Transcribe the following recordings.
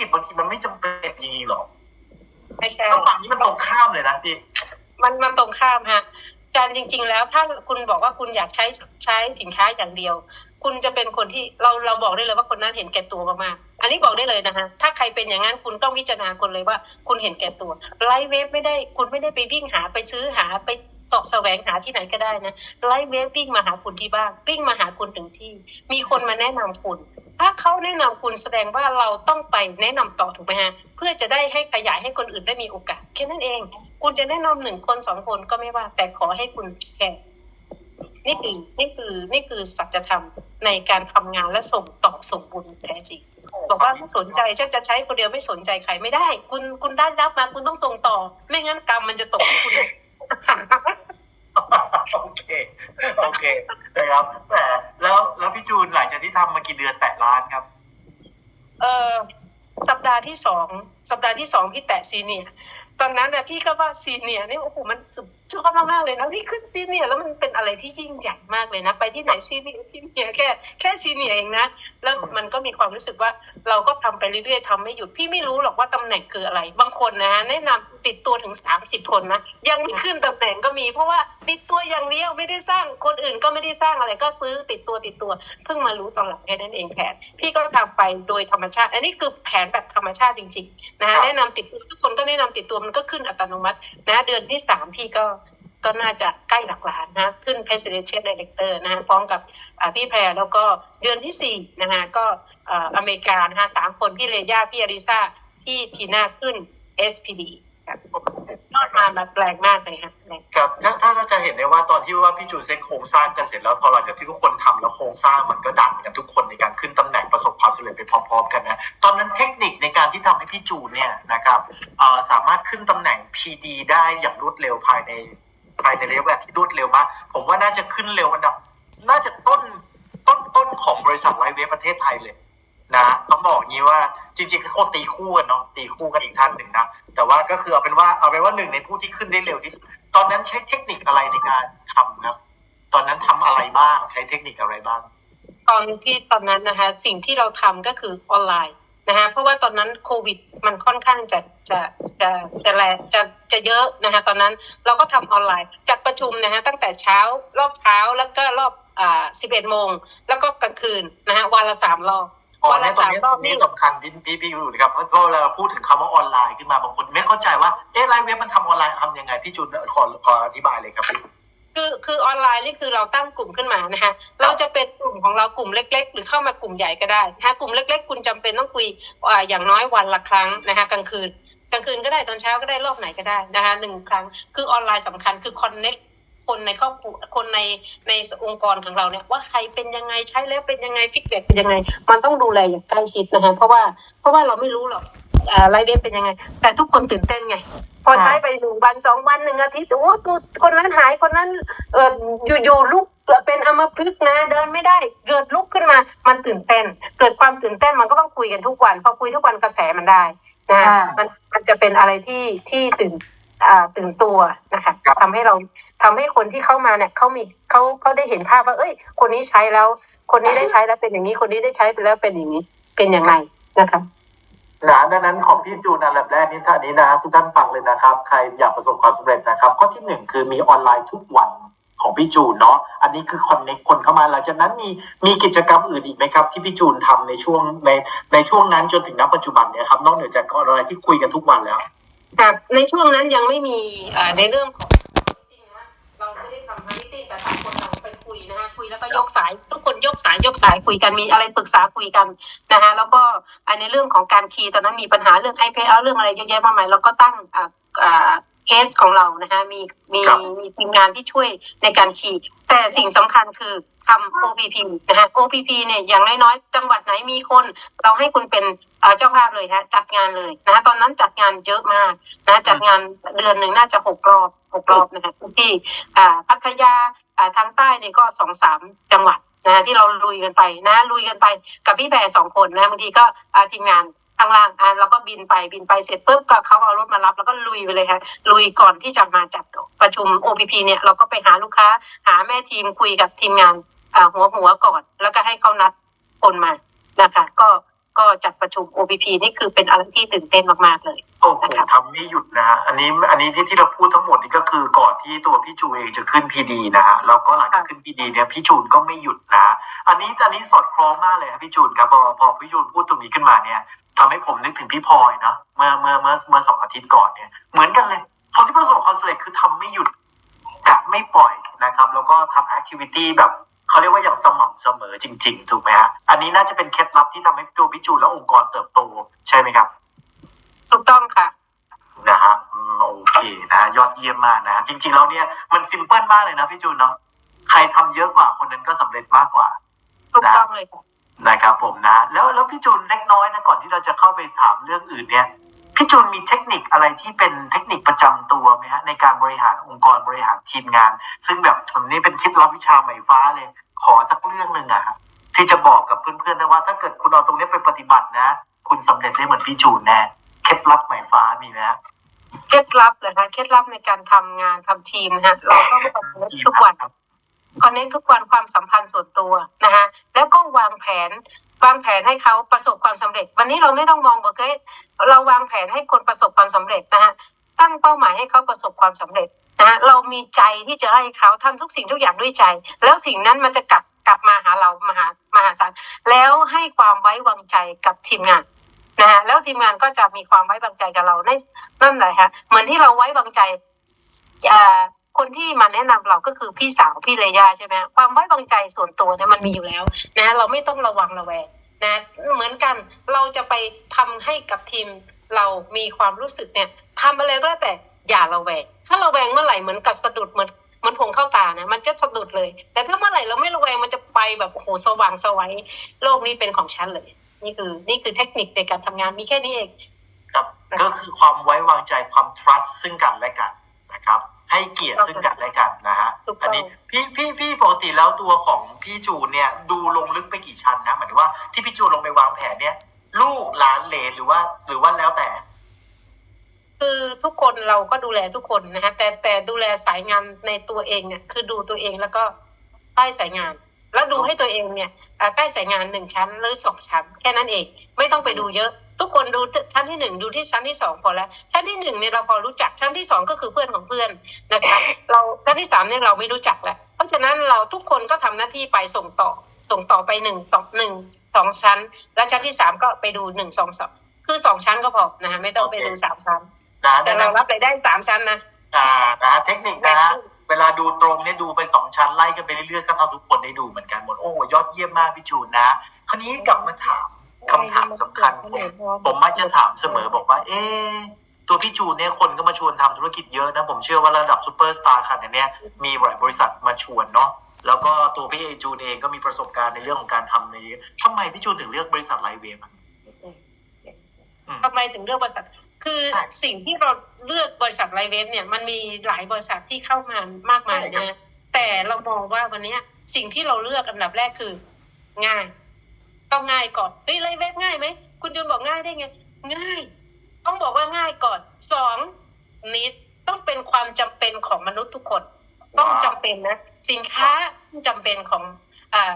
กิจบางทีมันไม่จำเป็นจริงๆหรอกไม่ใช่ต้องฝั่งนี้มันตรงข้ามเลยนะพี่มันมันตรงข้ามฮะการจริง ๆ แล้วถ้าคุณบอกว่าคุณอยากใช้ใช้สินค้าอย่างเดียว คุณจะเป็นคนที่เราเราบอกได้เลยว่าคนนั้นเห็นแก่ตัวมากๆอันนี้บอกได้เลยนะคะถ้าใครเป็นอย่างนั้นคุณต้องวิจารณาคนเลยว่า คุณเห็นแก่ตัวไลฟ์เวฟไม่ได้คุณไม่ได้ไปวิ่งหาไปซื้อหาไปเสอบแสวงหาที่ไหนก็ได้นะไลฟ์เวฟวิ่งมาหาคุณที่บ้านวิ่งมาหาคุณถึงที่ มีคนมาแนะนำคุณ ถ้าเขาแนะนำคุณแสดงว่าเราต้องไปแนะนำต่อถูกไหมฮะเพื่อจะได้ให้ขยายให้คนอื่นได้มีโอกาสแค่นั้นเอง คุณจะแนะนำหนึ่งคนสองคนก็ไม่ว่า แต่ขอให้คุณแค่นี่คือนี่คือนี่คือสัจธรรมในการทำงานและส่งต่อส่งบุญแท้จริงบอกว่าไม่สนใจฉันจะใช้คนเดียวไม่สนใจใครไม่ได้ คุณคุณได้รับมาคุณต้องส่งต่อ ไม่งั้นกรรมมันจะตกที่คุณโอเคโอเคนะครับแต่ แล้วแล้วพี่จูนหลังจากที่ทำมากี่เดือนแตะล้านครับ เออสัปดาห์ที่สองสัปดาห์ที่สองพี่แตะซีเนียตอนนั้นน่ะพี่ก็ว่าซีเนียนี่โอ้โหมันสุด ชอบมากๆเลยนะพี่ขึ้นซีเนียแล้วมันเป็นอะไรที่ยิ่งใหญ่มากเลยนะ ไปที่ไหนซีเนียซีเนียแค่แค่ซีเนียเองนะ แล้วมันก็มีความรู้สึกว่าเราก็ทำไปเรื่อยๆทำไม่หยุดพี่ไม่รู้หรอกว่าตำแหน่งคืออะไร บางคนนะ แนะนำติดตัวถึงสามสิบคนนะยังไม่ขึ้นตำแหน่งก็มี เพราะว่าติดตัวอย่างเดียวไม่ได้สร้างคนอื่นก็ไม่ได้สร้างอะไรก็ซื้อติดตัวติดตัวเพิ่งมารู้ตอนหลังแค่นั้นเองแผนพี่ก็ทำไปโดยธรรมชาติ อันนี้คือแผนแบบธรรมชาติจริงๆนะแนะนำติดตัวทุกคนก็แนะนำติดตัวมันก็ขึ้นอัตโนมัตินะเดือนที่สามพี่ก็ ก็น่าจะใกล้หลักล้านนะขึ้น presidential director นะฮะพร้อมกับพี่แพรแล้วก็เดือนที่สี่นะฮะก็อเมริกานะฮะสามคนพี่เลย่าพี่อาริซาพี่ทีน่าขึ้น SPD ยอดมาแบบแปลกมากเลยฮะแปลกครับถ้าถ้าเราจะเห็นได้ว่าตอนที่ว่าพี่จูเซ็ตโครงสร้างกันเสร็จแล้วพอหลังจากที่ทุกคนทำแล้วโครงสร้างมันก็ดังกันทุกคนในการขึ้นตำแหน่งประสบความสำเร็จไปพร้อมๆกันนะตอนนั้นเทคนิคในการที่ทำให้พี่จูเนี่ยนะครับสามารถขึ้นตำแหน่ง PD ได้อย่างรวดเร็วภายใน ภายในระยะเวลาที่รวดเร็วมาก ผมว่าน่าจะขึ้นเร็วอันดับ น่าจะต้นต้นต้นของบริษัทไลฟ์เวฟประเทศไทยเลยนะต้องบอกงี้ว่าจริงๆก็โคตรตีคู่กันเนาะตีคู่กันอีกท่านหนึ่งนะ แต่ว่าก็คือเอาเป็นว่าเอาเป็นว่าหนึ่งในผู้ที่ขึ้นได้เร็วที่สุดตอนนั้นใช้เทคนิคอะไรในการทำครับ ตอนนั้นทำอะไรบ้างใช้เทคนิคอะไรบ้าง ตอนที่ตอนนั้นนะคะ สิ่งที่เราทำก็คือออนไลน์ นะคะเพราะว่าตอนนั้นโควิดมันค่อนข้างจะจะจะจะแรงจะจะเยอะนะคะตอนนั้นเราก็ทำออนไลน์จัดประชุมนะคะตั้งแต่เช้ารอบเช้าแล้วก็รอบอ่าสิบเอ็ดโมงแล้วก็กลางคืนนะคะวันละสามรอบอ๋อวันในละตรงสามนี้รตอรบงนี้นี่สำคัญพี่พี่พี่อยู่นะครับเพราะเพราะเวลาเราพูดถึงคำว่าออนไลน์ขึ้นมาบางคนไม่เข้าใจว่าเอ๊ะไลฟ์เว็บมันทำออนไลน์ทำยังไงพี่จูนขอขออธิบายเลยครับพี่ คือคือออนไลน์นี่คือเราตั้งกลุ่มขึ้นมานะคะเราจะเป็นกลุ่มของเรากลุ่มเล็ก ๆ หรือเข้ามากลุ่มใหญ่ก็ได้นะคะกลุ่มเล็ก ๆ คุณจำเป็นต้องคุยอ่าอย่างน้อยวันละครั้งนะคะกลางคืนกลางคืนก็ได้ตอนเช้าก็ได้รอบไหนก็ได้นะคะหนึ่งครั้งคือออนไลน์สำคัญคือคอนเน็กคนในครอบครัวคนในในองค์กรของเราเนี่ยว่าใครเป็นยังไงใช้แล้วเป็นยังไงฟีดแบ็เป็นยังไง มันต้องดูแลอย่างใกล้ชิดนะคะเพราะว่าเพราะว่าเราไม่รู้หรอก อ่ารายเดือนเป็นยังไง แต่ทุกคนตื่นเต้นไง พอใช้ไปหนึ่งวันสองวันหนึ่งอาทิตย์โอ้ตัวคนนั้นหายคนนั้นเอออยู่อยู่ลุกเป็นอัมพฤกษ์นะเดินไม่ได้ เกิดลุกขึ้นมา มันตื่นเต้น เกิดความตื่นเต้นมันก็ต้องคุยกันทุกวันพอคุยทุกวันกระแสมันได้นะอ่ามันมันจะเป็นอะไรที่ที่ตื่นอ่าตื่นตัวนะคะครับทำให้เราทำให้คนที่เข้ามาเนี่ยเขามีเขาเขาได้เห็นภาพว่า เอ้ย คนนี้ใช้แล้ว คนนี้ได้ใช้แล้วเป็นอย่างนี้ คนนี้ได้ใช้ไปแล้วเป็นอย่างนี้ เป็นยังไงนะคะ นะดังนั้นของพี่จูนอันดับแรกนี่ท่านนี้นะทุกท่านฟังเลยนะครับ ใครอยากประสบความสำเร็จนะครับข้อที่หนึ่งคือมีออนไลน์ทุกวันของพี่จูนเนาะอันนี้คือคอนเน็กคนเข้ามาหลังจากนั้นมีมีกิจกรรมอื่นอีกไหมครับ ที่พี่จูนทำในช่วงในในช่วงนั้นจนถึงณปัจจุบันเนี่ยครับนอกเหนือจากออนไลน์ที่คุยกันทุกวันแล้วครับในช่วงนั้นยังไม่มีอ่าในเรื่องของนะเราไม่ได้ทำ นะคะคุยแล้วก็ยกสายทุกคนยกสายยกสายคุยกันมีอะไรปรึกษาคุยกันนะคะแล้วก็ในเรื่องของการคีย์ตอนนั้นมีปัญหาเรื่อง iPad เรื่องอะไรเยอะแยะมากมายเราก็ตั้งอ่าอ่า เคสของเรานะฮะมีมีครับมีทีมงานที่ช่วยในการคีย์แต่สิ่งสำคัญคือทำ OPP นะฮะ OPP เนี่ยอย่างน้อยๆจังหวัดไหนมีคน เราให้คุณเป็นเอ่อเจ้าภาพเลยฮะจัดงานเลยนะฮะตอนนั้นจัดงานเยอะมากนะจัดงานเดือนหนึ่งน่าจะหกรอบหกรอบนะฮะที่อ่าพัทยาอ่าทางใต้เนี่ยก็สองสามจังหวัดนะฮะที่เราลุยกันไปนะลุยกันไปกับพี่แพรสองคนนะบางทีก็อ่าทีมงาน ข้างล่างอ่าแล้วก็บินไปบินไปเสร็จปุ๊บก็เขาเอารถมารับ แล้วก็ลุยไปเลยฮะลุยก่อนที่จะมาจัดประชุม OPP เนี่ยเราก็ไปหาลูกค้า หาแม่ทีมคุยกับทีมงานอ่าหัวหัวก่อน แล้วก็ให้เขานัดคนมานะคะก็ก็จัดประชุม OPP นี่คือเป็นอะไรที่ตื่นเต้นมากๆเลยโอ้โหนะครับทำไม่หยุดนะฮะอันนี้อันนี้ที่ที่เราพูดทั้งหมดนี่ก็คือก่อนที่ตัวพี่จูเองจะขึ้นพีดีนะฮะแล้วก็หลังจากขึ้นพีดีเนี่ยพี่จูนก็ไม่หยุดนะฮะอันนี้อันนี้สอดคล้องมากเลยครับพี่จูนครับพอพอพี่จูนพูดตรงนี้ขึ้นมาเนี่ย ทำให้ผมนึกถึงพี่พลอยเนาะเมื่อเมื่อเมื่อเมื่อสองอาทิตย์ก่อนเนี่ย เหมือนกันเลย คนที่ประสบความสำเร็จคือทำไม่หยุดกัดไม่ปล่อยนะครับ แล้วก็ทำแอคทิวิตี้แบบเขาเรียกว่าอย่างสม่ำเสมอจริง ๆ ถูกไหมฮะอันนี้น่าจะเป็นเคล็ดลับที่ทำให้ตัวพี่จูนและองค์กรเติบโตใช่ไหมครับ ถูกต้องค่ะนะฮะอืมโอเคนะฮะยอดเยี่ยมมากนะฮะจริง ๆ แล้วเนี่ยมันซิมเพิลมากเลยนะพี่จูนเนาะใครทำเยอะกว่าคนนั้นก็สำเร็จมากกว่าถูกต้องเลยค่ะ นะครับผมนะ แล้วแล้วพี่จูนเล็กน้อยนะก่อนที่เราจะเข้าไปถามเรื่องอื่นเนี่ยพี่จูนมีเทคนิคอะไรที่เป็นเทคนิคประจำตัวไหมฮะในการบริหารองค์กรบริหารทีมงาน ซึ่งแบบนี่เป็นเคล็ดลับวิชาใหม่ฟ้าเลย ขอสักเรื่องหนึ่งอะที่จะบอกกับเพื่อนๆนะว่า ถ้าเกิดคุณเอาตรงนี้ไปปฏิบัตินะ คุณสำเร็จได้เหมือนพี่จูนแน่เคล็ดลับใหม่ฟ้ามีไหมฮะเคล็ดลับเลยคะเคล็ดลับในการทำงานทำทีมนะฮะเราต้องคอนเนคทุกวัน คอนเนคทุกวันความสัมพันธ์ส่วนตัวนะคะแล้วก็วางแผนวางแผนให้เขาประสบความสำเร็จ วันนี้เราไม่ต้องมองบอกเฮ้ยเราวางแผนให้คนประสบความสำเร็จนะฮะตั้งเป้าหมายให้เขาประสบความสำเร็จนะฮะเรามีใจที่จะให้เขาทำทุกสิ่งทุกอย่างด้วยใจ แล้วสิ่งนั้นมันจะกลับกลับมาหาเรามาหามาหาศาลแล้วให้ความไว้วางใจกับทีมงานนะฮะแล้วทีมงานก็จะมีความไว้วางใจกับเราในนั่นแหละฮะเหมือนที่เราไว้วางใจอ่า คนที่มาแนะนำเราก็คือพี่สาวพี่เลยาใช่ไหมความไว้วางใจส่วนตัวเนี่ยมันมีอยู่แล้วนะเราไม่ต้องระวังระแวงนะเหมือนกันเราจะไปทำให้กับทีมเรามีความรู้สึกเนี่ยทำอะไรก็แล้วแต่อย่าระแวง ถ้าระแวงเมื่อไหร่เหมือนกับสะดุดเหมือนเหมันผงเข้าตานะมันจะสะดุดเลย แต่ถ้าเมื่อไหร่เราไม่ระแวงมันจะไปแบบโอ้โหสว่างสวัยโลกนี้เป็นของฉันเลย นี่คือนี่คือเทคนิคในการทำงานมีแค่นี้เองครับก็คือความไว้วางใจความ trust ซึ่งกันและกันนะครับ ให้เกียรติซึ่งกันและกันนะฮะถูกต้องอันนี้พี่พี่พี่ปกติแล้วตัวของพี่จูนเนี่ยดูลงลึกไปกี่ชั้นนะหมายถึงว่าที่พี่จูนลงไปวางแผนเนี่ย ลูกหลานเหลนหรือว่า หรือว่าแล้วแต่ คือทุกคนเราก็ดูแลทุกคนนะฮะแต่แต่ดูแลสายงานในตัวเองเนี่ยคือดูตัวเองแล้วก็ใต้สายงาน แล้วดูให้ตัวเองเนี่ยอ่าใกล้สายงานหนึ่งชั้นหรือสองชั้น แค่นั้นเอง ไม่ต้องไปดูเยอะ ทุกคนดูชั้นที่หนึ่งดูที่ชั้นที่สองพอแล้ว ชั้นที่หนึ่งเนี่ยเราพอรู้จักชั้นที่สองก็คือเพื่อนของเพื่อนนะคะเราชั้นที่สามเนี่ยเราไม่รู้จักแล้วเพราะฉะนั้นเราทุกคนก็ทำหน้าที่ไปส่งต่อ ส่งต่อไปหนึ่งสองหนึ่งสองชั้น แล้วชั้นที่สามก็ไปดูหนึ่งสองสองคือสองชั้นก็พอนะฮะไม่ต้องไปดูสามชั้นนะแต่ดังเรานั้นรับรายได้สามชั้นนะอ่านะฮะเทคนิคนะฮะเวลาดูตรงเนี่ยดูไปสองชั้นไล่กันไปเรื่อยๆก็เท่าทุกคนได้ดูเหมือนกันหมดโอ้ยอดเยี่ยมมากพี่จูนนะ คราวนี้กลับมาถาม คำถามสำคัญผมผมมักจะถามเสมอบอกว่า เอ๊ะตัวพี่จูนเนี่ยคนก็มาชวนทำธุรกิจเยอะนะ ผมเชื่อว่าระดับซูเปอร์สตาร์ขนาดเนี้ยมีหลายบริษัทมาชวนเนาะแล้วก็ตัวพี่เอจูนเองก็มีประสบการณ์ในเรื่องของการทำในทำไมพี่จูนถึงเลือกบริษัทไลเวฟอะทำไมถึงเลือกบริษัท คือใช่สิ่งที่เราเลือกบริษัทไลเวฟเนี่ยมันมีหลายบริษัทที่เข้ามามากมายใช่ครับนะแต่เรามองว่าวันเนี้ยสิ่งที่เราเลือกอันดับแรกคือง่าย ต้องง่ายก่อนเฮ้ยไล่เวฟง่ายไหมคุณจุนบอกง่ายได้ไงง่าย ต้องบอกว่าง่ายก่อนสองนิสต้องเป็นความจำเป็นของมนุษย์ทุกคน ต้องจำเป็นนะสินค้าจำเป็นของอ่า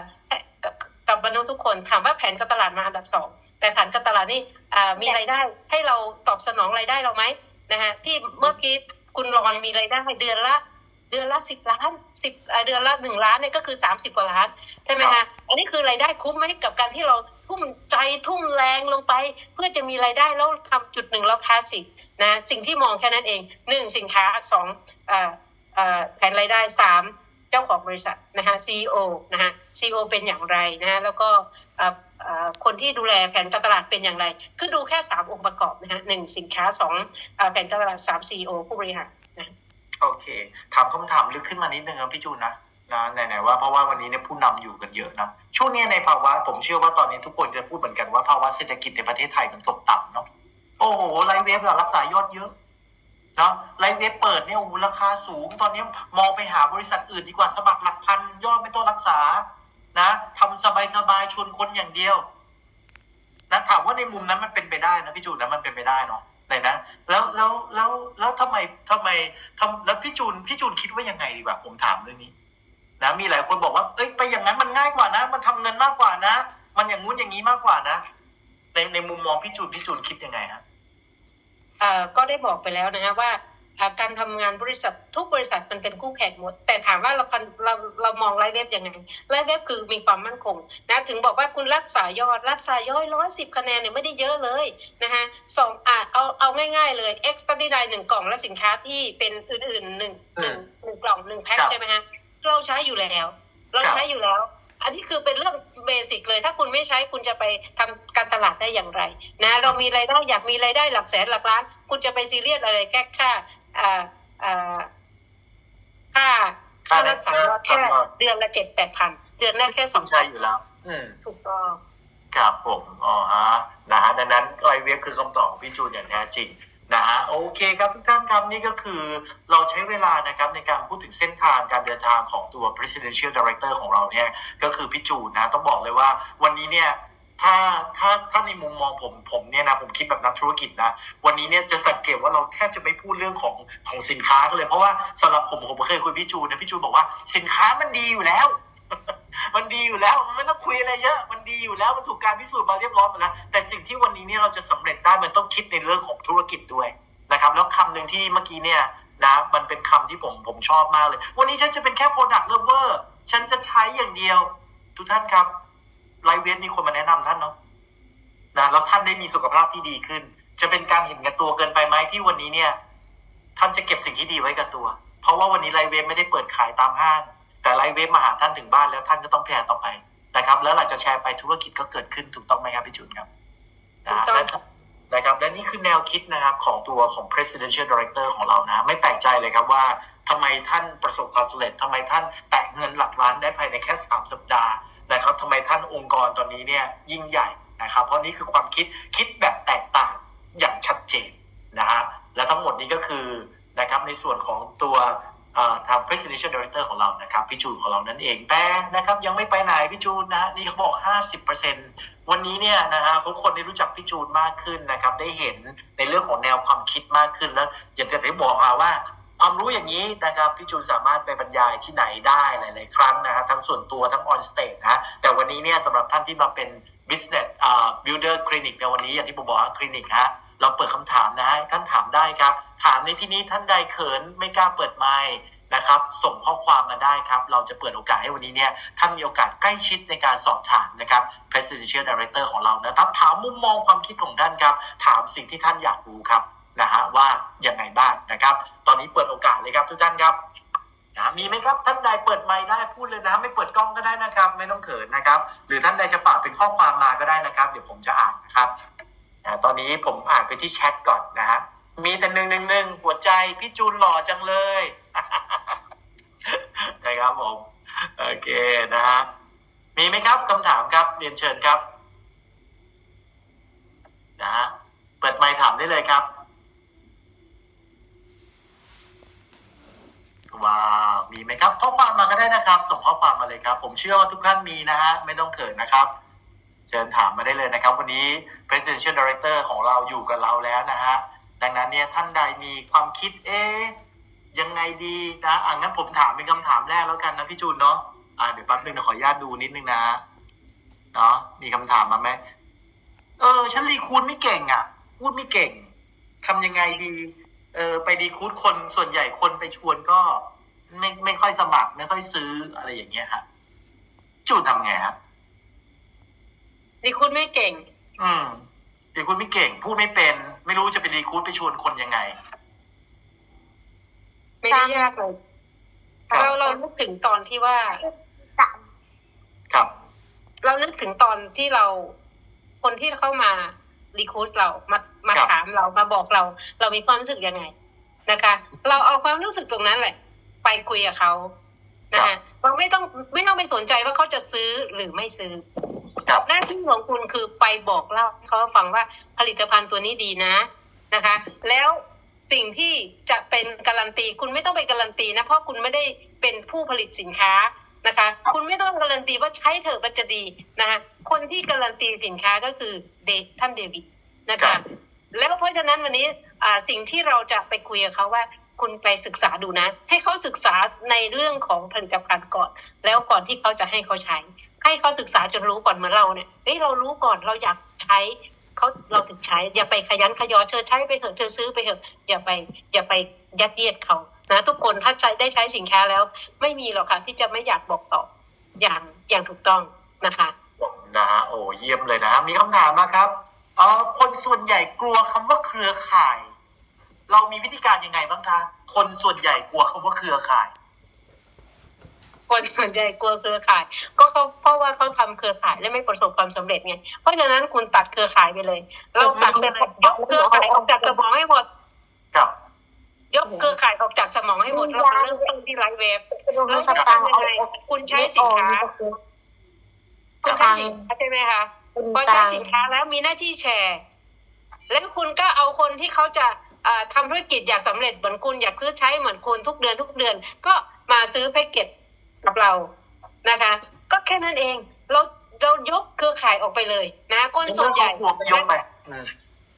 กับกับมนุษย์ทุกคนถามว่าแผนการตลาดมาอันดับสองแต่แผนการตลาดนี่อ่ามีรายได้ให้เราตอบสนองรายได้เราไหมนะฮะที่เมื่อกี้คุณรอนมีรายได้เดือนละ เดือนละสิบล้านสิบเดือนละหนึ่งล้านเนี่ยก็คือสามสิบกว่าล้านใช่ไหมฮะอันนี้คือรายได้คุ้มไหมกับการที่เราทุ่มใจทุ่มแรงลงไป เพื่อจะมีรายได้แล้วทำจุดหนึ่งแล้วพาสินะสิ่งที่มองแค่นั้นเองหนึ่งสินค้าสองอ่าเอ่อแผนรายได้สามเจ้าของบริษัทนะฮะ CEO นะฮะ CEO เป็นอย่างไรนะฮะแล้วก็เอ่อเอ่อคนที่ดูแลแผนการตลาดเป็นอย่างไร คือดูแค่สามองค์ประกอบนะฮะหนึ่งสินค้าสองเอ่อแผนการตลาดสาม CEO ผู้บริหารนะ โอเคถามคำถามลึกขึ้นมานิดนึงครับพี่จูนนะนะไหนๆว่าเพราะว่าวันนี้เนี่ยผู้นำอยู่กันเยอะนะช่วงนี้ในภาวะผมเชื่อว่าตอนนี้ทุกคนจะพูดเหมือนกันว่าภาวะเศรษฐกิจในประเทศไทยมันตกต่ำเนาะโอ้โหไลฟ์เว็บเรารักษายอดเยอะเนาะไลฟ์เว็บเปิดเนี่ยโอ้โหราคาสูง ตอนนี้มองไปหาบริษัทอื่นดีกว่าสมัครหลักพันยอดไม่ต้องรักษานะทำสบายๆชวนคนอย่างเดียวนะถามว่าในมุมนั้นมันเป็นไปได้นะพี่จูนนะมันเป็นไปได้เนาะ ไหนนะแล้วแล้วแล้วแล้วทำไมทำไมทำแล้วพี่จูนพี่จูนคิดว่ายังไงดีกว่าผมถามเรื่องนี้นะมีหลายคนบอกว่าเอ้ยไปอย่างนั้นมันง่ายกว่านะ มันทำเงินมากกว่านะ มันอย่างงู้นอย่างนี้มากกว่านะในในมุมมองพี่จูนพี่จูนคิดยังไงฮะเอ่อก็ได้บอกไปแล้วนะว่า การทำงานบริษัททุกบริษัทมันเป็นคู่แข่งหมด แต่ถามว่าเราคันเราเรามองไลฟ์เว็บยังไงไลฟ์เว็บคือมีความมั่นคงนะถึงบอกว่าคุณรักษายอด รักษายอดร้อยสิบคะแนนเนี่ยไม่ได้เยอะเลยนะฮะสองอ่าเอาเอาง่ายๆเลย X study d i หนึ่งกล่องและสินค้าที่เป็นอื่นๆหนึ่งหนึ่งหนึ่งกล่องหนึ่งแพ็คครับใช่ไหมฮะเราใช้อยู่แล้ว เราครับใช้อยู่แล้ว อันนี้คือเป็นเรื่องเบสิกเลย ถ้าคุณไม่ใช้คุณจะไปทำการตลาดได้อย่างไรนะเรามีรายได้อยากมีรายได้หลักแสนหลักล้าน คุณจะไปซีเรียสอะไรแค่ค่าอ่าอ่าค่าค่ารักษาแค่เดือนละเจ็ดแปดพันเดือนแรกแค่สคุอณงใช้อยู่แล้วอืมถูกต้องครับผมอ๋อฮะนะฮะดังนั้นไลฟ์เว็บคือคำตอบของพี่จูนอย่างแท้จริง นะฮะโอเคครับทุกท่านครับนี่ก็คือเราใช้เวลานะครับในการพูดถึงเส้นทางการเดินทางของตัว presidential director ของเราเนี่ยก็คือพี่จูนนะต้องบอกเลยว่าวันนี้เนี่ยถ้าถ้าถ้าในมุมมองผมผมเนี่ยนะผมคิดแบบนักธุรกิจนะวันนี้เนี่ยจะสังเกตว่าเราแทบจะไม่พูดเรื่องของของสินค้ากันเลย เพราะว่าสำหรับผมผมเคยคุยพี่จูนนะพี่จูนบอกว่าสินค้ามันดีอยู่แล้ว มันดีอยู่แล้วมันไม่ต้องคุยอะไรเยอะ มันดีอยู่แล้วมันถูกการพิสูจน์มาเรียบร้อยหมดแล้วแต่สิ่งที่วันนี้เนี่ยเราจะสำเร็จได้มันต้องคิดในเรื่องของธุรกิจด้วยนะครับ แล้วคำหนึ่งที่เมื่อกี้เนี่ยนะมันเป็นคำที่ผมผมชอบมากเลย วันนี้ฉันจะเป็นแค่ product lover ฉันจะใช้อย่างเดียว ทุกท่านครับไลฟ์เวฟมีคนมาแนะนำท่านเนาะนะแล้วท่านได้มีสุขภาพที่ดีขึ้น จะเป็นการเห็นแก่ตัวเกินไปไหมที่วันนี้เนี่ย ท่านจะเก็บสิ่งที่ดีไว้กับตัว เพราะว่าวันนี้ไลฟ์เวฟไม่ได้เปิดขายตามห้าง แต่ไลฟ์เวฟมาหาท่านถึงบ้านแล้วท่านก็ต้องแพร่ต่อไปนะครับ แล้วหลังจากแชร์ไปธุรกิจก็เกิดขึ้นถูกต้องไหมครับพี่จุนครับนะถูกต้องและนะครับและนี่คือแนวคิดนะครับของตัวของ presidential director ของเรานะไม่แปลกใจเลยครับว่าทำไมท่านประสบความสำเร็จทำไมท่านแตะเงินหลักล้านได้ภายในแค่สามสัปดาห์นะครับทำไมท่านองค์กรตอนนี้เนี่ยยิ่งใหญ่นะครับ เพราะนี่คือความคิดคิดแบบแตกต่างอย่างชัดเจนนะฮะและทั้งหมดนี้ก็คือนะครับในส่วนของตัวเอ่อ ทาง presidential director ของเรานะครับพี่จูนของเรานั่นเองแต่นะครับยังไม่ไปไหนพี่จูนนะนี่เขาบอก 50%วันนี้เนี่ยนะฮะทุกคนได้รู้จักพี่จูนมากขึ้นนะครับได้เห็นในเรื่องของแนวความคิดมากขึ้นแล้วอย่างที่ได้บอกมาว่าความรู้อย่างนี้นะครับพี่จูนสามารถไปบรรยายที่ไหนได้หลาย ๆ ครั้งนะฮะทั้งส่วนตัวทั้ง on stage นะแต่วันนี้เนี่ยสำหรับท่านที่มาเป็น business builder clinic ในวันนี้อย่างที่ผมบอกคลินิกฮะ เราเปิดคำถามนะฮะท่านถามได้ครับ ถามในที่นี้ท่านใดเขินไม่กล้าเปิดไมค์นะครับ ส่งข้อความมาได้ครับ เราจะเปิดโอกาสให้วันนี้เนี่ยท่านมีโอกาสใกล้ชิดในการสอบถามนะครับ presidential director ของเรานะครับ ถามมุมมองความคิดของท่านครับ ถามสิ่งที่ท่านอยากรู้ครับนะฮะว่ายังไงบ้างนะครับ ตอนนี้เปิดโอกาสเลยครับทุกท่านครับนะมีไหมครับท่านใดเปิดไมค์ได้พูดเลยนะ ไม่เปิดกล้องก็ได้นะครับ ไม่ต้องเขินนะครับ หรือท่านใดจะฝากเป็นข้อความมาก็ได้นะครับ เดี๋ยวผมจะอ่านนะครับ อ่าตอนนี้ผมอ่านไปที่แชทก่อนนะฮะมีแต่หนึ่งหนึ่งหนึ่งหัวใจพี่จูนหล่อจังเลยนะครับผมโอเคนะฮะมีไหมครับคำถามครับเรียนเชิญครับนะฮะเปิดไมค์ถามได้เลยครับว้าวมีไหมครับข้อความมาก็ได้นะครับ ส่งข้อความมาเลยครับ ผมเชื่อว่าทุกท่านมีนะฮะไม่ต้องเขินนะครับ ชิญถามมาได้เลยนะครับ วันนี้ Presidential Director ของเราอยู่กับเราแล้วนะฮะ ดังนั้นเนี่ยท่านใดมีความคิดเอ๊ยังไงดีนะอะงั้นผมถามเป็นคำถามแรกแล้วกันนะพี่จูนเนาะอ่าเดี๋ยวแป๊บนึงเดี๋ยวขออนุญาตดูนิดนึงนะฮะเนาะมีคำถามมาไหมเออ ฉันรีคูดไม่เก่งอะ พูดไม่เก่งทำยังไงดี เออ ไปดีคูดคนส่วนใหญ่คนไปชวนก็ ไม่ไม่ค่อยสมัคร ไม่ค่อยซื้ออะไรอย่างเงี้ยฮะจูนทำไงฮะ นี่คุณไม่เก่ง อืมรีคูดไม่เก่ง พูดไม่เป็น ไม่รู้จะไปรีคูดไปชวนคนยังไง ไม่ได้ยากเลยครับเราเรานึกถึงตอนที่ว่าสามครับ เรานึกถึงตอนที่เรา คนที่เข้ามารีคูสเรามามาครับถามเรามาบอกเรา เรามีความรู้สึกยังไงนะคะ เราเอาความรู้สึกตรงนั้นแหละ ไปคุยกับเขา นะคะเราไม่ต้องไม่ต้องไปสนใจว่าเขาจะซื้อหรือไม่ซื้อครับหน้าที่ของคุณคือไปบอกเล่าให้เขาฟังว่าผลิตภัณฑ์ตัวนี้ดีนะนะคะ แล้วสิ่งที่จะเป็นการันตี คุณไม่ต้องไปการันตีนะเพราะคุณไม่ได้เป็นผู้ผลิตสินค้านะคะ คุณไม่ต้องการันตีว่าใช้เถอะมันจะดีนะคะคนที่การันตีสินค้าก็คือเดท่านเดวิดนะครัคะบแล้วเพราะฉะนั้นวันนี้อ่าสิ่งที่เราจะไปคุยกับเขาว่า คุณไปศึกษาดูนะ ให้เขาศึกษาในเรื่องของผลิตภัณฑ์ก่อน แล้วก่อนที่เขาจะให้เขาใช้ ให้เขาศึกษาจนรู้ก่อนเหมือนเราเนี่ยเอ้ยเรารู้ก่อนเราอยากใช้เขาเราถึงใช้ อย่าไปขยันขยอเธอใช้ไปเถอะเธอซื้อไปเถอะอย่าไป อย่าไปยัดเยียดเขานะทุกคนถ้าใช้ได้ใช้สินค้าแล้ว ไม่มีหรอกค่ะที่จะไม่อยากบอกต่ออย่างอย่างถูกต้องนะคะนะฮะโอ้เยี่ยมเลยนะมีคำถามมาครับเออคนส่วนใหญ่กลัวคำว่าเครือข่าย เรามีวิธีการยังไงบ้างคะ คนส่วนใหญ่กลัวคำว่าเครือข่าย คนส่วนใหญ่กลัวเครือข่าย ก็เขาเพราะว่าเขาทำเครือข่ายและไม่ประสบความสำเร็จไงเพราะฉะนั้นคุณตัดเครือข่ายไปเลย เราตัดไปเลยยกเครือข่ายออกจากสมองให้หมดกับยกเครือข่ายออกจากสมองให้หมดเราเริ่มต้นที่ไลฟ์เวฟเราแล้วสจะตางค์ทำยัเอางไงคุณใช้สินค้า คุณใช้สินค้าใช่ไหมคะพอใช้สินค้าแล้วมีหน้าที่แชร์ แล้วคุณก็เอาคนที่เขาจะเอ่อ ทำธุรกิจอยากสำเร็จเหมือนคุณอยากซื้อใช้เหมือนคุณทุกเดือนทุกเดือน ก็มาซื้อแพ็กเกจกับเรานะคะ ก็แค่นั้นเองเราเรายกเครือข่ายออกไปเลยนะคนส่วนใหญ่กลัวก็ยกไปอืม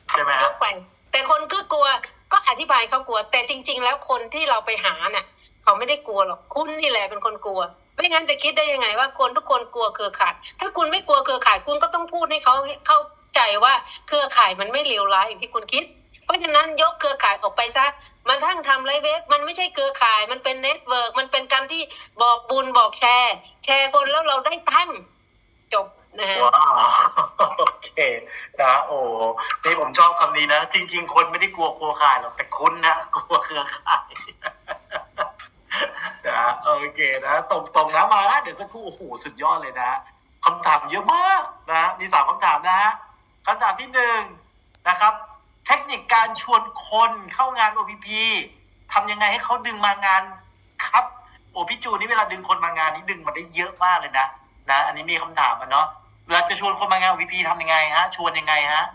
ใช่ไหมยฮะกไป แต่คนก็กลัวก็อธิบายเขากลัว แต่จริง ๆ แล้วคนที่เราไปหาน่ะเขาไม่ได้กลัวหรอกคุณนี่แหละเป็นคนกลัวไม่งั้นจะคิดได้ยังไงว่าคนทุกคนกลัวเครือข่าย ถ้าคุณไม่กลัวเครือข่ายคุณก็ต้องพูดให้เขาเข้าใจว่าเครือข่ายมันไม่เลวร้ายอย่างที่คุณคิด เพราะฉะนั้นยกเครือข่ายออกไปซะ มันทั้งทำไรเว็บ มันไม่ใช่เครือข่าย มันเป็นเน็ตเวิร์กมันเป็นการที่บอกบุญบอกแชร์ แชร์คนแล้วเราได้ตั้งจบนะฮะว้าวโอเคนะโอ้นี่ผมชอบคำนี้นะ จริง ๆ คนไม่ได้กลัวเครือข่ายหรอกแต่คุณนะกลัวเครือข่ายนะโอเคนะตรงตรงนะมาเดี๋ยวสักครู่โอ้โหสุดยอดเลยนะคำถามเยอะมากนะมีสามคำถามนะฮะคำถามที่หนึ่งนะครับ เทคนิคการชวนคนเข้างาน OPP ทำยังไงให้เขาดึงมางานครับ โอ้พี่จูนี่เวลาดึงคนมางานนี่ดึงมาได้เยอะมากเลยนะนะ อันนี้มีคำถามอะเนาะเวลาจะชวนคนมางาน OPP ทำยังไงฮะ ชวนยังไงฮะ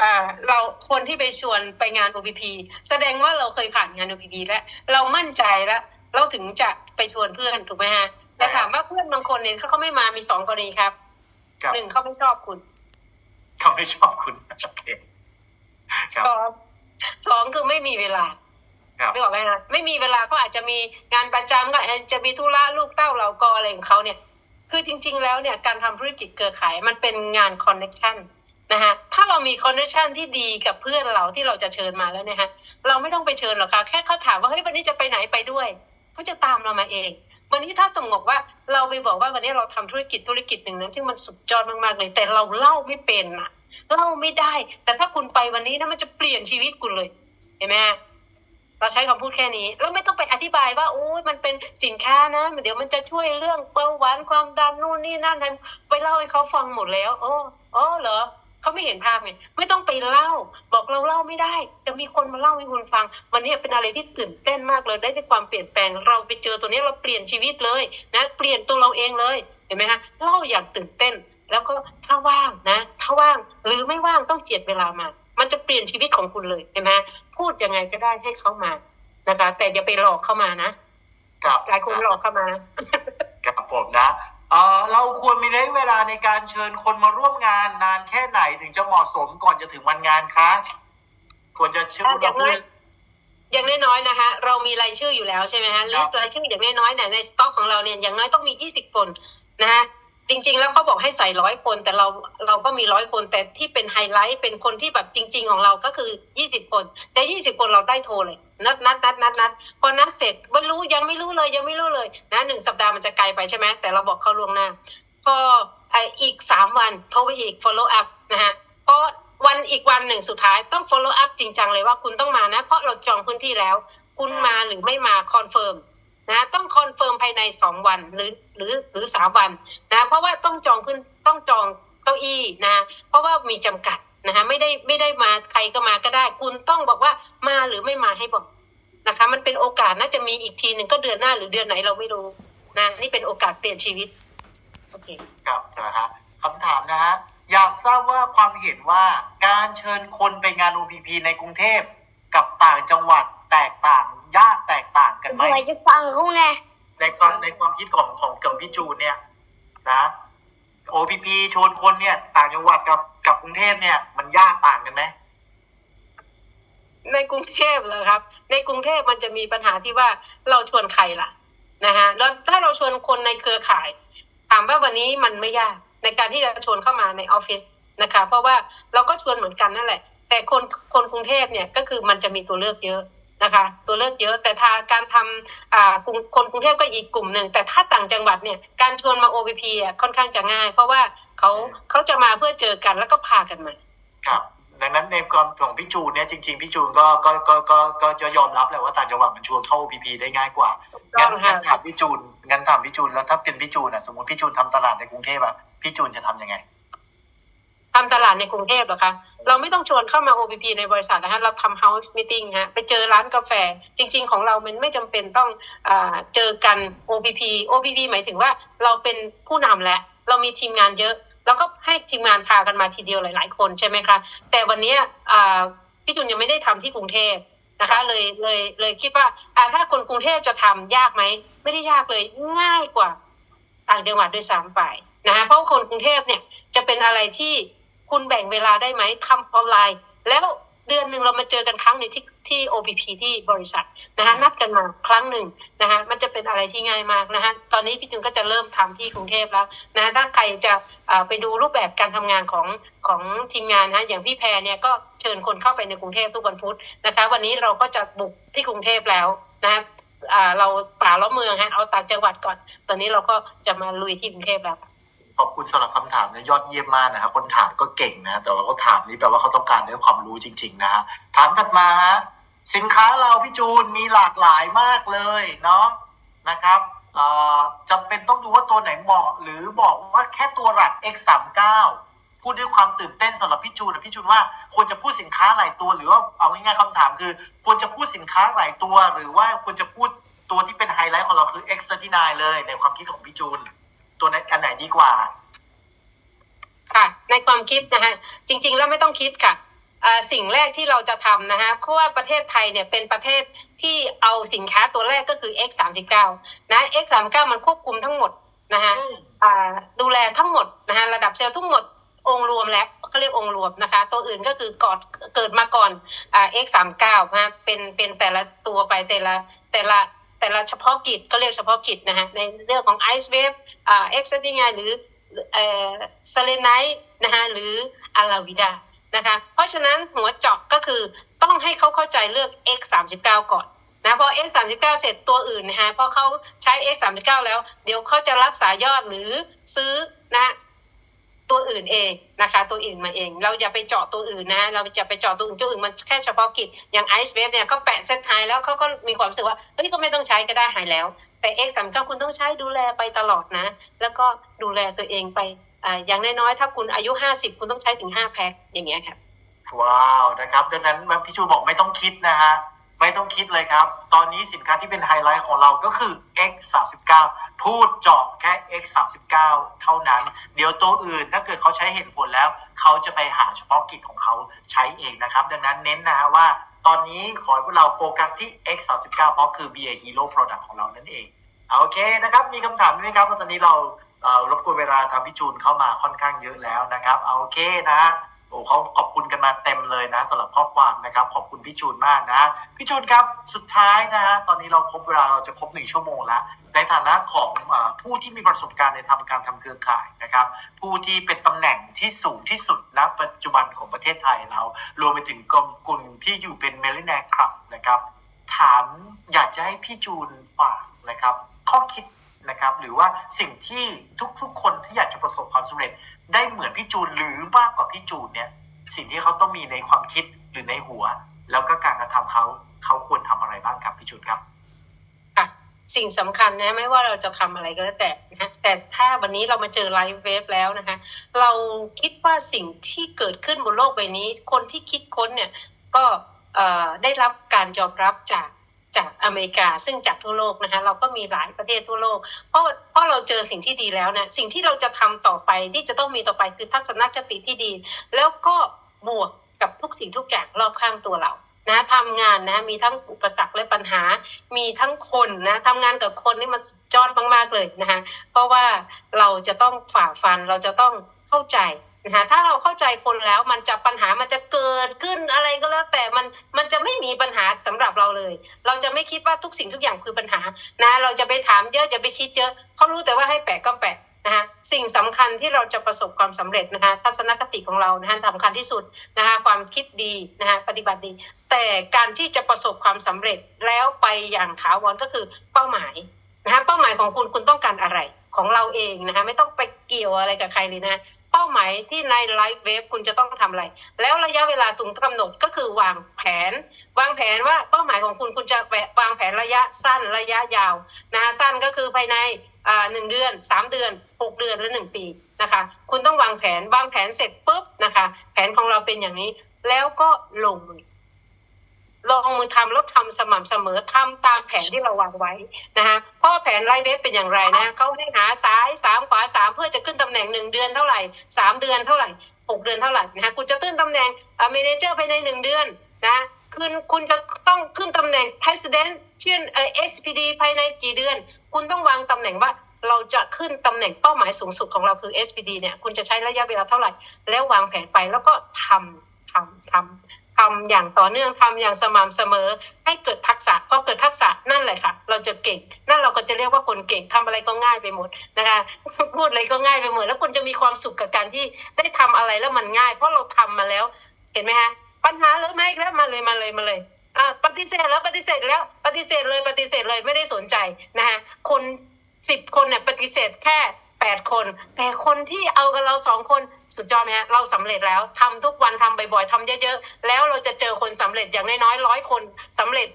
อ่าเราคนที่ไปชวนไปงาน OPP แสดงว่าเราเคยผ่านงาน OPP แล้วเรามั่นใจแล้วเราถึงจะไปชวนเพื่อนถูกไหมฮะแต่ถามว่าเพื่อนบางคนเนี่ยถ้าเขาไม่มามีสองกรณีครับครับหนึ่งเขาไม่ชอบคุณ เขาไม่ชอบคุณโอเคครับสองสองคือไม่มีเวลาครับไม่บอกไหมฮะไม่มีเวลาเขาอาจจะมีงานประจำก็อาจจะมีธุระลูกเต้าเราก็อะไรของเขาเนี่ย คือจริง ๆ แล้วเนี่ยการทำธุรกิจเครือข่ายมันเป็นงานคอนเน c t ชันนะฮะถ้าเรามีคอนเน c t ชันที่ดีกับเพื่อนเราที่เราจะเชิญมาแล้วเนี่ยฮะเราไม่ต้องไปเชิญหรอกค่ะแค่เขาถามว่าเฮ้ยวันนี้จะไปไหนไปด้วยเขาจะตามเรามาเอง วันนี้ถ้าสมมติว่าเราไปบอกว่าวันนี้เราทำธุรกิจธุรกิจหนึ่งนั้นที่มันสุดยอดมากๆเลย แต่เราเล่าไม่เป็นอะเล่าไม่ได้ แต่ถ้าคุณไปวันนี้นะมันจะเปลี่ยนชีวิตคุณเลยเห็นไหมเราใช้คำพูดแค่นี้แล้วไม่ต้องไปอธิบายว่าโอ้ยมันเป็นสินค้านะ เดี๋ยวมันจะช่วยเรื่องเบาหวานความดันนู่นนี่นั่นนั้นไปเล่าให้เขาฟังหมดแล้ว โอ้อ๋อเหรอ เขาไม่เห็นภาพไงไม่ต้องไปเล่า บอกเราเล่าไม่ได้ จะมีคนมาเล่าให้คุณฟัง วันนี้เป็นอะไรที่ตื่นเต้นมากเลยได้ในความเปลี่ยนแปลงเราไปเจอตัวนี้เราเปลี่ยนชีวิตเลยนะเปลี่ยนตัวเราเองเลยเห็นไหมฮะเล่าอย่างตื่นเต้น แล้วก็ถ้าว่างนะถ้าว่างหรือไม่ว่างต้องเจียดเวลามา มันจะเปลี่ยนชีวิตของคุณเลยเห็นไหมฮะพูดยังไงก็ได้ให้เขามานะคะ แต่อย่าไปหลอกเข้ามานะครับหลายคนหลอกเข้ามาครับผมนะ เออเราควรมีระยะเวลาในการเชิญคนมาร่วมงานนานแค่ไหนถึงจะเหมาะสมก่อนจะถึงวันงานคะควรจะเชื่ออะอย่างน้อยเพื่อนอย่างน้อยๆนะคะ เรามีรายชื่ออยู่แล้วใช่ไหมฮะลิสต์รายชื่ออย่างน้อยๆเนี่ยในสต็อกของเราเนี่ยอย่างน้อยต้องมี 20 คนนะฮะ จริง ๆ แล้วเขาบอกให้ใส่ร้อยคน แต่เราเราก็มีร้อยคนแต่ที่เป็นไฮไลท์เป็นคนที่แบบจริง ๆ ของเราก็คือ20คน แต่20คนเราได้โทรเลย นัดนัดนัดนัดนัดพอนัดเสร็จไม่รู้ยังไม่รู้เลยยังไม่รู้เลยนะหนึ่งสัปดาห์มันจะไกลไปใช่ไหมแต่เราบอกเขาล่วงหน้าพอไออีกสามวันโทรไปอีก follow up นะฮะเพราะวันอีกวันหนึ่งสุดท้ายต้อง follow up จริงจังเลยว่าคุณต้องมานะ เพราะเราจองพื้นที่แล้ว คุณมาหรือไม่มาคอนเฟิร์ม นะต้องคอนเฟิร์มภายในสองวันหรือหรือหรือสามวันนะเพราะว่าต้องจองขึ้นต้องจองเก้าอี้นะเพราะว่ามีจำกัดนะคะไม่ได้ไม่ได้มาใครก็มาก็ได้ คุณต้องบอกว่ามาหรือไม่มาให้บอกนะคะ มันเป็นโอกาสน่าจะมีอีกทีหนึ่งก็เดือนหน้าหรือเดือนไหนเราไม่รู้นะนี่เป็นโอกาสเปลี่ยนชีวิตโอเคครับนะฮะคำถามนะฮะอยากทราบว่าความเห็นว่าการเชิญคนไปงาน OPP ในกรุงเทพกับต่างจังหวัดแตกต่าง ยากแตกต่างกันไหมทำไมจะฟังเขาไงในความในความคิดของของกับพี่จูนเนี่ยนะ OPP ชวนคนเนี่ย ต่างจังหวัดกับกับกรุงเทพเนี่ย มันยากต่างกันไหมในกรุงเทพเหรอครับ ในกรุงเทพมันจะมีปัญหาที่ว่าเราชวนใครล่ะนะฮะแล้วถ้าเราชวนคนในเครือข่าย ถามว่าวันนี้มันไม่ยากในการที่จะชวนเข้ามาในออฟฟิศนะคะ เพราะว่าเราก็ชวนเหมือนกันนั่นแหละ แต่คนคนกรุงเทพเนี่ยก็คือมันจะมีตัวเลือกเยอะ นะคะ ตัวเลือกเยอะแต่ทางการทำอ่ากลุ่มคนกรุงเทพก็อีกกลุ่มหนึ่ง แต่ถ้าต่างจังหวัดเนี่ยการชวนมา OPP อะค่อนข้างจะง่าย เพราะว่าเขาเขาจะมาเพื่อเจอกันแล้วก็พากันมาครับดังนั้นในความของพี่จูนเนี่ยจริงๆพี่จูนก็ก็ก็ก็ก็จะยอมรับแหละว่าต่างจังหวัดมันชวนเข้า OPP ได้ง่ายกว่าต้งั้อนงงั้นค่ะถามพี่จูนงั้นถามพี่จูนแล้วถ้าเป็นพี่จูนอะสมมติพี่จูนทำตลาดในกรุงเทพอะพี่จูนจะทำยังไง ทำตลาดในกรุงเทพเหรอคะเราไม่ต้องชวนเข้ามา OPP ในบริษัทนะคะเราทำ house meeting ฮะไปเจอร้านกาแฟ จริง ๆ ของเรามันไม่จำเป็นต้องอเจอกัน OPP OPP หมายถึงว่าเราเป็นผู้นำแล้วเรามีทีมงานเยอะ แล้วก็ให้ทีมงานพากันมาทีเดียวหลาย ๆ คนใช่ไหมคะ แต่วันนี้พี่จุนยังไม่ได้ทำที่กรุงเทพนะคะเลยเลยเลยคิดว่าถ้าคนกรุงเทพจะทำยากไหมไม่ได้ยากเลยง่ายกว่าต่างจังหวัดด้วยซ้ำไปนะคะเพราะคนกรุงเทพเนี่ยจะเป็นอะไรที่ คุณแบ่งเวลาได้ไหมทำออนไลน์ แล้วเดือนหนึ่งเรามาเจอกันครั้งหนึ่งที่ที่ OPP ที่บริษัทนะคะนัดกันมาครั้งหนึ่งนะคะมันจะเป็นอะไรที่ง่ายมากนะคะตอนนี้พี่จุนก็จะเริ่มทำที่กรุงเทพแล้วนะถ้าใครจะอ่าไปดูรูปแบบการทำงานของของทีมงานนะอย่างพี่แพรเนี่ยก็เชิญคนเข้าไปในกรุงเทพทุกวันพุธนะคะ วันนี้เราก็จะบุกที่กรุงเทพแล้วนะอ่าเราป่าล้อเมืองฮะเอาต่างจังหวัดก่อน ตอนนี้เราก็จะมาลุยที่กรุงเทพแล้ว ขอบคุณสำหรับคำถามเนี่ยยอดเยี่ยมมากนะครับคนถามก็เก่งนะ แต่ว่าเขาถามนี้แปลว่าเขาต้องการได้ความรู้จริง ๆ นะฮะถามถัดมาฮะสินค้าเราพี่จูนมีหลากหลายมากเลยเนาะนะครับจำเป็นต้องดูว่าตัวไหนเหมาะ หรือบอกว่าแค่ตัวหลัก X39 พูดด้วยความตื่นเต้นสำหรับพี่จูนนะพี่จูนว่าควรจะพูดสินค้าหลายตัวหรือว่าเอาง่ายๆคำถามคือ ควรจะพูดสินค้าหลายตัว หรือว่าควรจะพูดตัวที่เป็นไฮไลท์ของเราคือ X39 เลยในความคิดของพี่จูน ตัวไหนอันไหนดีกว่า ค่ะ ในความคิดนะฮะจริง ๆ แล้วไม่ต้องคิดค่ะอ่าสิ่งแรกที่เราจะทำนะฮะเพราะว่าประเทศไทยเนี่ยเป็นประเทศที่เอาสินค้าตัวแรกก็คือ X 3 9นะ X 3 9มันควบคุมทั้งหมดนะฮะอ่าดูแลทั้งหมดนะฮะระดับเซลล์ทั้งหมดองค์รวมแล้วเขาเรียกองค์รวมนะคะ ตัวอื่นก็คือกอดเกิดมาก่อนอ่า X 3 9นะเป็นเป็นแต่ละตัวไปแต่ละแต่ละ แต่ละเฉพาะกิจก็เรียกเฉพาะกิจนะฮะในเรื่องของ Ice Wave อ่า X ที่ไงหรือเอ่อเซเลไนท์นะคะหรืออาราวิดานะคะเพราะฉะนั้นหัวเจาะก็คือต้องให้เขาเข้าใจเลือก x 3 9ก่อนนะพอ x 3 9เสร็จตัวอื่นนะคะพอเขาใช้ x 3 9แล้ว เดี๋ยวเขาจะรักษายอดหรือซื้อนะ ตัวอื่นเองนะคะ ตัวอื่นมาเอง เราอย่าไปเจาะตัวอื่นนะ เราจะไปเจาะตัวอื่นตัวอื่นมันแค่เฉพาะกิจอย่าง Ice Wave เนี่ยเขาแปะเซตไฮแล้วเขาก็มีความรู้สึกว่าเฮ้ยก็ไม่ต้องใช้ก็ได้หายแล้ว แต่ X 3 9คุณต้องใช้ดูแลไปตลอดนะ แล้วก็ดูแลตัวเองไปอ่าอย่างน้อยๆถ้าคุณอายุ50คุณต้องใช้ถึง5แพ็คอย่างเงี้ยครับว้าวนะครับดังนั้นพี่ชูบอกไม่ต้องคิดนะฮะ ไม่ต้องคิดเลยครับ ตอนนี้สินค้าที่เป็นไฮไลท์ของเราก็คือ X 3 9พูดเจาะแค่ X 3 9เท่านั้น เดี๋ยวตัวอื่นถ้าเกิดเขาใช้เห็นผลแล้ว เขาจะไปหาเฉพาะกิจของเขาใช้เองนะครับ ดังนั้นเน้นนะฮะว่า ตอนนี้ขอให้พวกเราโฟกัสที่ X 3 9เพราะคือ BA Hero Product ของเรานั่นเองโอเคนะครับ มีคำถามไหมครับว่าตอนนี้เรารบกวนเวลาทำพี่จูนเข้ามาค่อนข้างเยอะแล้วนะครับเอาโอเคนะ โอ้เขาขอบคุณกันมาเต็มเลยนะสำหรับข้อความนะครับ ขอบคุณพี่จูนมากนะ พี่จูนครับสุดท้ายนะฮะตอนนี้เราครบเวลาเราจะครบหนึ่งชั่วโมงแล้ว ในฐานะของอผู้ที่มีประสบการณ์ในทำการทำเครือข่ายนะครับ ผู้ที่เป็นตำแหน่งที่สูงที่สุดณปัจจุบันของประเทศไทยเรา รวมไปถึงกลุ่มกลุ่มที่อยู่เป็นเมลิแนร์ครับนะครับ ถามอยากจะให้พี่จูนฝากนะครับ ข้อคิด นะครับหรือว่าสิ่งที่ทุกๆ คนที่อยากจะประสบความสำเร็จ ได้เหมือนพี่จูนหรือมากกว่าพี่จูนเนี่ยสิ่งที่เขาต้องมีในความคิดหรือในหัว แล้วก็การกระทำเขาเขาควรทำอะไรบ้างครับพี่จูนครับค่ะสิ่งสำคัญนะไม่ว่าเราจะทำอะไรก็แล้วแต่นะแต่ถ้าวันนี้เรามาเจอไลฟ์เวฟแล้วนะคะเราคิดว่าสิ่งที่เกิดขึ้นบนโลกใบนี้ คนที่คิดค้นเนี่ยก็ได้รับการยอมรับจาก จากอเมริกาซึ่งจากทั่วโลกนะคะเราก็มีหลายประเทศทั่วโลก เพราะเพราะเราเจอสิ่งที่ดีแล้วนะสิ่งที่เราจะทำต่อไปที่จะต้องมีต่อไปคือทัศนคติที่ดี แล้วก็บวกกับทุกสิ่งทุกอย่างรอบข้างตัวเรานะทำงานนะมีทั้งอุปสรรคและปัญหา มีทั้งคนนะทำงานกับคนนี่มันสุดยอดมากๆเลยนะคะเพราะว่าเราจะต้องฝ่าฟันเราจะต้องเข้าใจ นะคะถ้าเราเข้าใจคนแล้วมันจะปัญหามันจะเกิดขึ้นอะไรก็แล้ว แต่มันมันจะไม่มีปัญหาสำหรับเราเลย เราจะไม่คิดว่าทุกสิ่งทุกอย่างคือปัญหานะเราจะไปถามเยอะจะไปคิดเยอะเขารู้แต่ว่าให้แปะก็แปะนะคะสิ่งสำคัญที่เราจะประสบความสำเร็จนะคะทัศนคติของเรานะคะสำคัญที่สุดนะคะความคิดดีนะคะปฏิบัติดี แต่การที่จะประสบความสำเร็จแล้วไปอย่างถาวรก็คือเป้าหมายนะคะเป้าหมายของคุณคุณต้องการอะไร ของเราเองนะคะไม่ต้องไปเกี่ยวอะไรกับใครเลยนะเป้าหมายที่ในไลฟ์เวฟคุณจะต้องทำอะไร แล้วระยะเวลาตรงกำหนดก็คือวางแผน วางแผนว่าเป้าหมายของคุณคุณจะวางแผนระยะสั้นระยะยาวนะคะสั้นก็คือภายในหนึ่งเดือนสามเดือนหกเดือนและหนึ่งปีนะคะคุณต้องวางแผนวางแผนเสร็จปุ๊บนะคะ แผนของเราเป็นอย่างนี้แล้วก็ลงมือ ลงมือทำแล้วทำสม่ำเสมอทำตามแผนที่เราวางไว้นะคะเพราะแผนไลฟ์เวฟเป็นอย่างไรนะเขาให้หาซ้ายสามขวาสามเพื่อจะขึ้นตำแหน่งหนึ่งเดือนเท่าไหร่สามเดือนเท่าไหร่หกเดือนเท่าไหร่นะคะคุณจะขึ้นตำแหน่งเมนเจอร์ภายในหนึ่งเดือนนะคุณคุณจะต้องขึ้นตำแหน่ง president เช่นเอ่อ SPD ภายในกี่เดือน คุณต้องวางตำแหน่งว่าเราจะขึ้นตำแหน่งเป้าหมายสูงสุดของเราคือ SPD เนี่ยคุณจะใช้ระยะเวลาเท่าไหร่ แล้ววางแผนไปแล้วก็ทำทำทำ ทำอย่างต่อเนื่องทำอย่างสม่ำเสมอ ให้เกิดทักษะพอเกิดทักษะนั่นแหละค่ะ เราจะเก่ง นั่นเราก็จะเรียกว่าคนเก่งทำอะไรก็ง่ายไปหมดนะคะพูดอะไรก็ง่ายไปหมดแล้วคุณจะมีความสุขกับการที่ได้ทำอะไรแล้วมันง่าย เพราะเราทำมาแล้ว เห็นไหมฮะปัญหาเริ่มมาอีกแล้วมาเลยมาเลยมาเลยอ่าปฏิเสธแล้วปฏิเสธแล้วปฏิเสธเลยปฏิเสธเลยไม่ได้สนใจนะคะคนสิบคนเนี่ยปฏิเสธแค่ แปดคน แต่คนที่เอากับเราสองคนสุดยอดไหมฮะเราสำเร็จแล้วทำทุกวันทำบ่อยๆทำเยอะๆ แล้วเราจะเจอคนสำเร็จอย่างน้อยๆร้อยคนสำเร็จ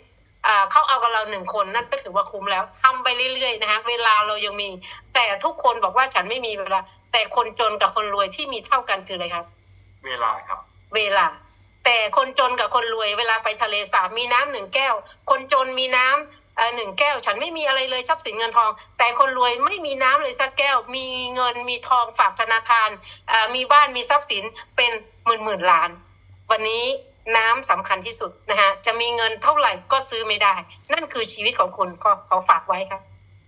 อ่าเข้าเอากับเราหนึ่งคนนั่นก็ถือว่าคุ้มแล้วทำไปเรื่อยๆนะคะเวลาเรายังมี แต่ทุกคนบอกว่าฉันไม่มีเวลา แต่คนจนกับคนรวยที่มีเท่ากันคืออะไรครับ เวลาครับ เวลา แต่คนจนกับคนรวย เวลาไปทะเลสาบมีน้ำหนึ่งแก้ว คนจนมีน้ำเอ่อ หนึ่งแก้ว ฉันไม่มีอะไรเลยทรัพย์สินเงินทอง แต่คนรวยไม่มีน้ำเลยสักแก้ว มีเงินมีทองฝากธนาคารอ่อมีบ้านมีทรัพย์สินเป็นหมื่นหมื่นล้าน วันนี้น้ำสำคัญที่สุดนะฮะจะมีเงินเท่าไหร่ก็ซื้อไม่ได้ นั่นคือชีวิตของคุณก็ขอฝากไว้ครับ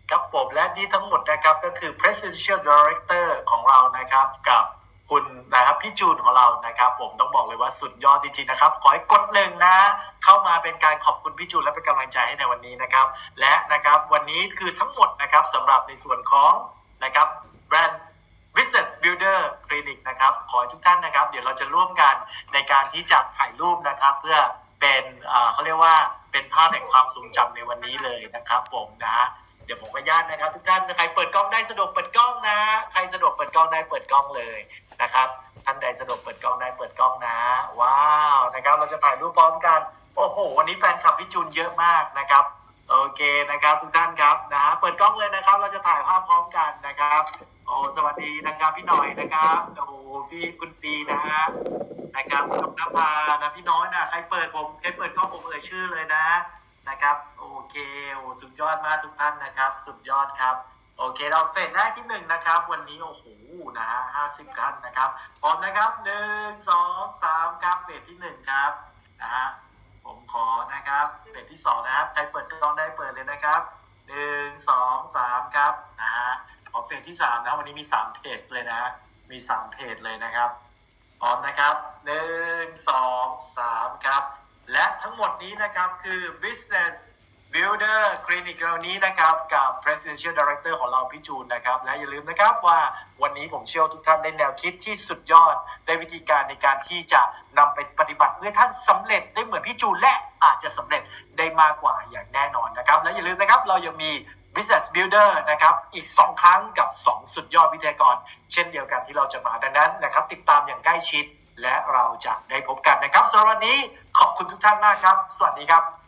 ครับผมและที่ทั้งหมดนะครับก็คือ Presidential Director ของเรานะครับกับ คุณนะครับพี่จูนของเรานะครับ ผมต้องบอกเลยว่าสุดยอดจริงๆนะครับ ขอให้กดหนึ่งนะ เข้ามาเป็นการขอบคุณพี่จูนและเป็นกำลังใจให้ในวันนี้นะครับ และนะครับวันนี้คือทั้งหมดนะครับสำหรับในส่วนของนะครับแบรนด์ Business Builder Clinic นะครับ ขอให้ทุกท่านนะครับ เดี๋ยวเราจะร่วมกันในการที่จะถ่ายรูปนะครับ เพื่อเป็นเอ่อเขาเรียกว่าเป็นภาพแห่งความทรงจำในวันนี้เลยนะครับ ผมนะเดี๋ยวผมขออนุญาตนะครับ ทุกท่านใครเปิดกล้องได้สะดวกเปิดกล้องนะ ใครสะดวกเปิดกล้องได้เปิดกล้องเลย นะครับท่านใดสะดวกเปิดกล้องได้เปิดกล้องนะ ว้าวนะครับ เราจะถ่ายรูปพร้อมกัน โอ้โห วันนี้แฟนคลับพี่จูนเยอะมากนะครับ โอเคนะครับทุกท่านครับนะเปิดกล้องเลยนะครับ เราจะถ่ายภาพพร้อมกันนะครับ โอ้สวัสดีนะครับพี่หน่อยนะครับโอ้พี่คุณปีนะฮะนะครับคุณนภานะพี่น้อยนะใครเปิดผมใครเปิดกล้องผมเอ่ยชื่อเลยนะนะครับ โอเคโอ้สุดยอดมากทุกท่านนะครับ สุดยอดครับ โอเคเราเฟสแรกที่หนึ่งนะครับ วันนี้โอ้โหนะฮะาสิบท่านนะครับพร้อมนะครับหนึ่งสองสามครับเฟสที่หนึ่งครับนะฮะผมขอนะครับเฟสที่สองนะครับ ใครเปิดกล้องได้เปิดเลยนะครับหนึ่งสองสามครับนะฮะขอเฟสที่สามนะวันนี้มีสามเพจเลยนะ มีสามเพจเลยนะครับพร้อมนะครับหนึ่งสองสามครับ และทั้งหมดนี้นะครับคือ business builder clinic วันนี้นะครับกับ presidential director ของเราพี่จูนนะครับ และอย่าลืมนะครับว่าวันนี้ผมเชื่อว่าทุกท่านได้แนวคิดที่สุดยอดได้วิธีการในการที่จะนำไปปฏิบัติเพื่อท่านสำเร็จได้เหมือนพี่จูนและอาจจะสำเร็จได้มากกว่าอย่างแน่นอนนะครับ และอย่าลืมนะครับเรายังมี Business Builder นะครับ อีก 2 ครั้งกับ 2 สุดยอดวิทยากร เช่นเดียวกันที่เราจะมาดังนั้นนะครับ ติดตามอย่างใกล้ชิด และเราจะได้พบกันนะครับสำหรับวันนี้ขอบคุณทุกท่านมากครับ สวัสดีครับ